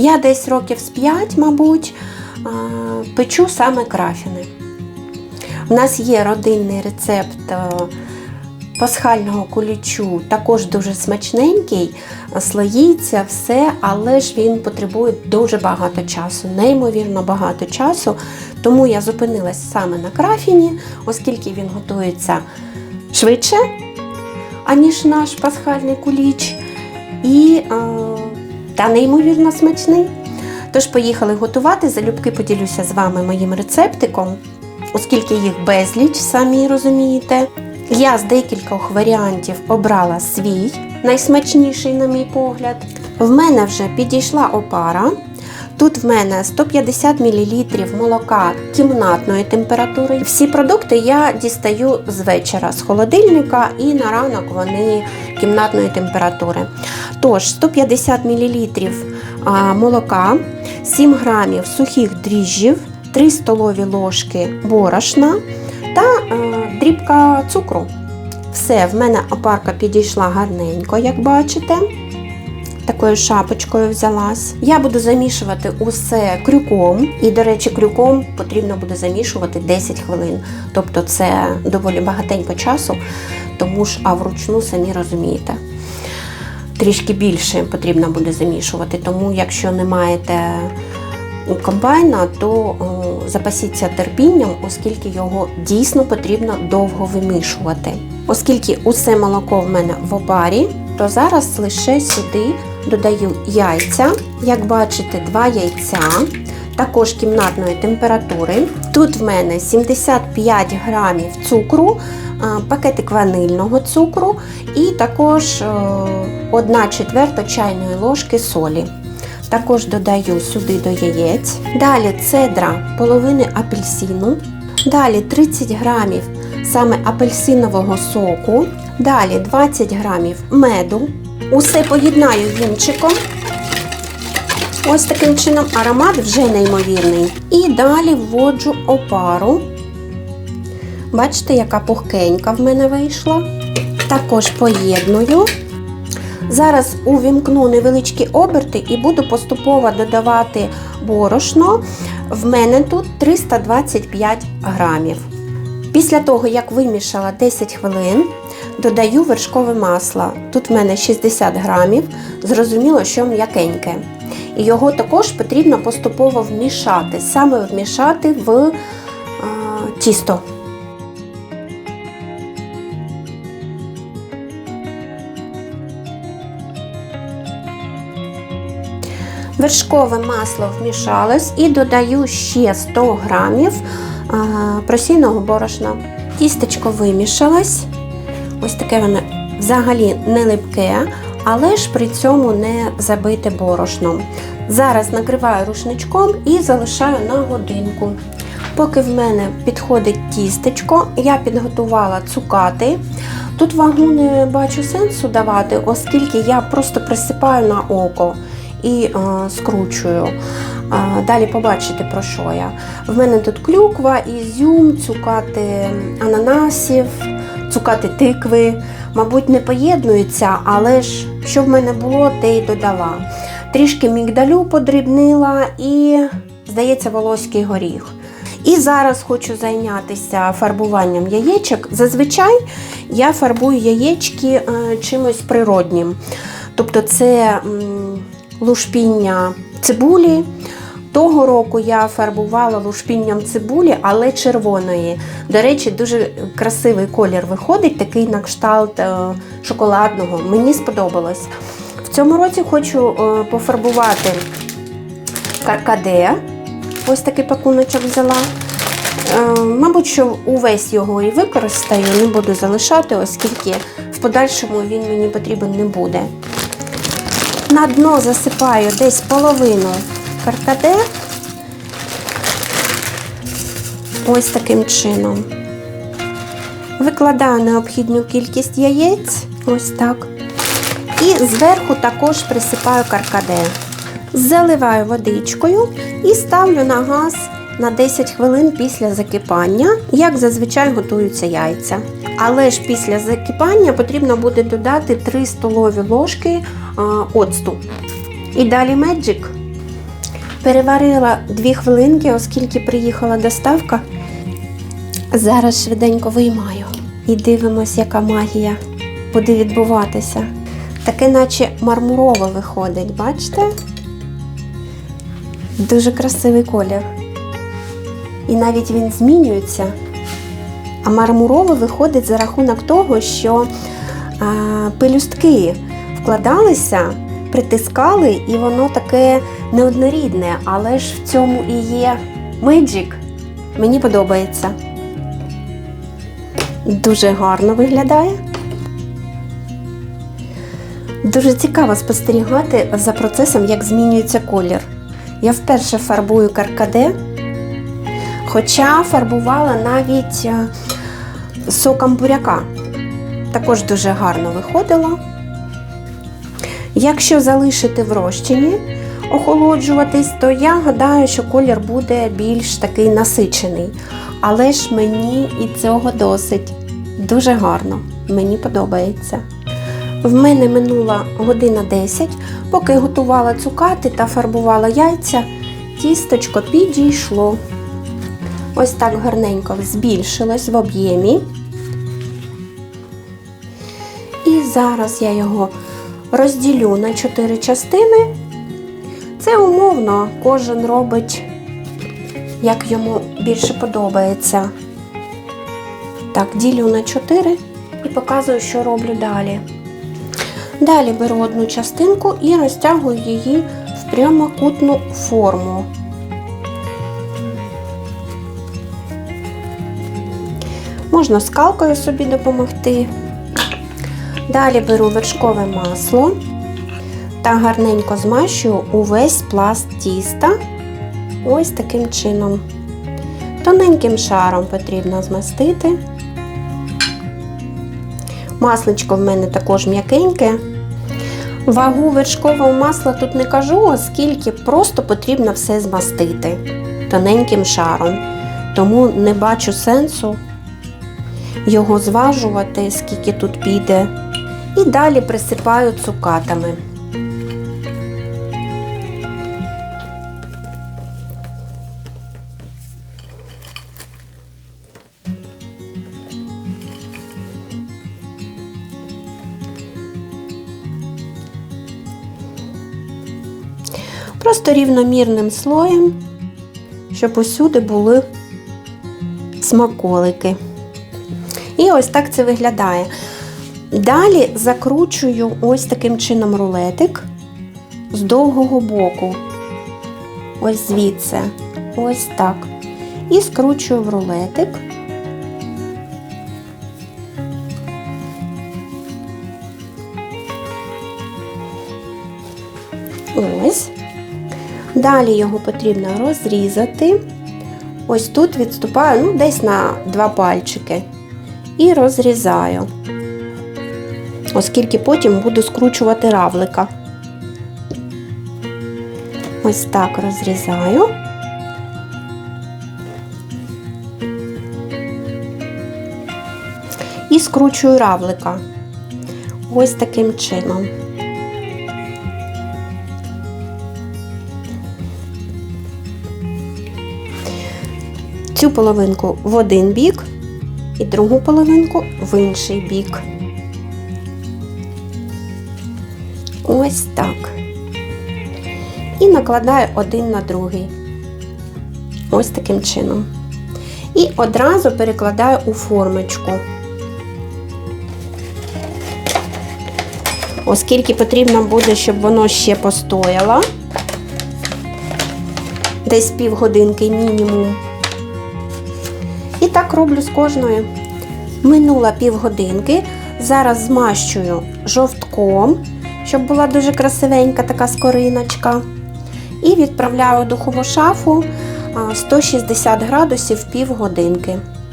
Я десь років з 5, мабуть, печу саме крафіни. У нас є родинний рецепт е, пасхального кулічу, також дуже смачненький, слоїться, все, але ж він потребує дуже багато часу, неймовірно багато часу. Тому я зупинилась саме на крафіні, оскільки він готується швидше, аніж наш пасхальний куліч, і е, та неймовірно смачний. Тож поїхали готувати. Залюбки поділюся з вами моїм рецептиком, оскільки їх безліч, самі розумієте. Я з декількох варіантів обрала свій, найсмачніший, на мій погляд. В мене вже підійшла опара. Тут в мене 150 мл молока кімнатної температури. Всі продукти я дістаю з вечора з холодильника і на ранок вони кімнатної температури. Тож 150 мл молока, 7 грамів сухих дріжджів, 3 столові ложки борошна та е, дрібка цукру. Все, в мене опарка підійшла гарненько, як бачите. Такою шапочкою взялась. Я буду замішувати усе крюком. І, до речі, крюком потрібно буде замішувати 10 хвилин. Тобто це доволі багатенько часу, тому ж а вручну самі розумієте. Трішки більше потрібно буде замішувати. Тому, якщо не маєте комбайна, то запасіться терпінням, оскільки його дійсно потрібно довго вимішувати. Оскільки усе молоко в мене в опарі, то зараз лише сюди додаю яйця. Як бачите, два яйця, також кімнатної температури. Тут в мене 75 грамів цукру, пакетик ванильного цукру і також 1 четверта чайної ложки солі. Також додаю сюди до яєць. Далі цедра половини апельсину. Далі 30 грамів саме апельсинового соку. Далі 20 грамів меду. Усе поєднаю вінчиком. Ось таким чином аромат вже неймовірний. І далі вводжу опару. Бачите, яка пухкенька в мене вийшла. Також поєдную. Зараз увімкну невеличкі оберти і буду поступово додавати борошно. В мене тут 325 грамів. Після того, як вимішала 10 хвилин, додаю вершкове масло. Тут в мене 60 грамів, зрозуміло, що м'якеньке. І його також потрібно поступово вмішати, саме вмішати в а, тісто. Вершкове масло вмішалось і додаю ще 100 грамів просійного борошна. Тістечко вимішалось. Ось таке воно взагалі не липке, але ж при цьому не забите борошном. Зараз накриваю рушничком і залишаю на годинку. Поки в мене підходить тістечко, я підготувала цукати. Тут вагу не бачу сенсу давати, оскільки я просто присипаю на око і е, скручую. Далі побачите, про що я. В мене тут клюква, ізюм, цукати ананасів, цукати тикви. Мабуть, не поєднуються, але ж що в мене було, те й додала. Трішки мігдалю подрібнила і, здається, волоський горіх. І зараз хочу зайнятися фарбуванням яєчок. Зазвичай я фарбую яєчки е, чимось природнім. Тобто це лушпіння цибулі. Того року я фарбувала лушпінням цибулі, але червоної. До речі, дуже красивий колір виходить, такий на кшталт е, шоколадного. Мені сподобалось. В цьому році хочу е, пофарбувати каркаде. Ось такий пакуночок взяла. Е, мабуть, що увесь його і використаю, не буду залишати, оскільки в подальшому він мені потрібен не буде. На дно засипаю десь половину каркаде. Ось таким чином. Викладаю необхідну кількість яєць, ось так. І зверху також присипаю каркаде. Заливаю водичкою і ставлю на газ на 10 хвилин після закипання, як зазвичай готуються яйця. Але ж після закипання потрібно буде додати 3 столові ложки оцту. І далі меджик. Переварила 2 хвилинки, оскільки приїхала доставка. Зараз швиденько виймаю і дивимось, яка магія буде відбуватися. Таке, наче мармурове виходить, бачите? Дуже красивий колір. І навіть він змінюється. А мармурове виходить за рахунок того, що а, пелюстки вкладалися, притискали, і воно таке неоднорідне, але ж в цьому і є меджик. Мені подобається. Дуже гарно виглядає. Дуже цікаво спостерігати за процесом, як змінюється колір. Я вперше фарбую каркаде, хоча фарбувала навіть е, соком буряка. Також дуже гарно виходило. Якщо залишити в розчині охолоджуватись, то я гадаю, що колір буде більш такий насичений. Але ж мені і цього досить. Дуже гарно. Мені подобається. В мене минула година 10, поки готувала цукати та фарбувала яйця, тісточко підійшло. Ось так гарненько збільшилось в об'ємі. І зараз я його розділю на 4 частини. Це умовно, кожен робить, як йому більше подобається. Так, ділю на 4 і показую, що роблю далі. Далі беру одну частинку і розтягую її в прямокутну форму. Можна скалкою собі допомогти. Далі беру вершкове масло та гарненько змащую увесь пласт тіста. Ось таким чином. Тоненьким шаром потрібно змастити. Масличко в мене також м'якеньке. Вагу вершкового масла тут не кажу, оскільки просто потрібно все змастити тоненьким шаром. Тому не бачу сенсу його зважувати, скільки тут піде. І далі присипаю цукатами. Просто рівномірним слоєм, щоб усюди були смаколики. І ось так це виглядає. Далі закручую ось таким чином рулетик з довгого боку. Ось звідси. Ось так. І скручую в рулетик. Ось. Далі його потрібно розрізати. Ось тут відступаю, ну, десь на два пальчики. І розрізаю, оскільки потім буду скручувати равлика. Ось так розрізаю. І скручую равлика. Ось таким чином. Цю половинку в один бік і другу половинку в інший бік. Ось так. І накладаю один на другий. Ось таким чином. І одразу перекладаю у формочку. Оскільки потрібно буде, щоб воно ще постояло. Десь півгодинки мінімум. Так роблю з кожною. Минула півгодинки. Зараз змащую жовтком, щоб була дуже красивенька така скориночка. І відправляю в духову шафу 160 градусів півгодинки.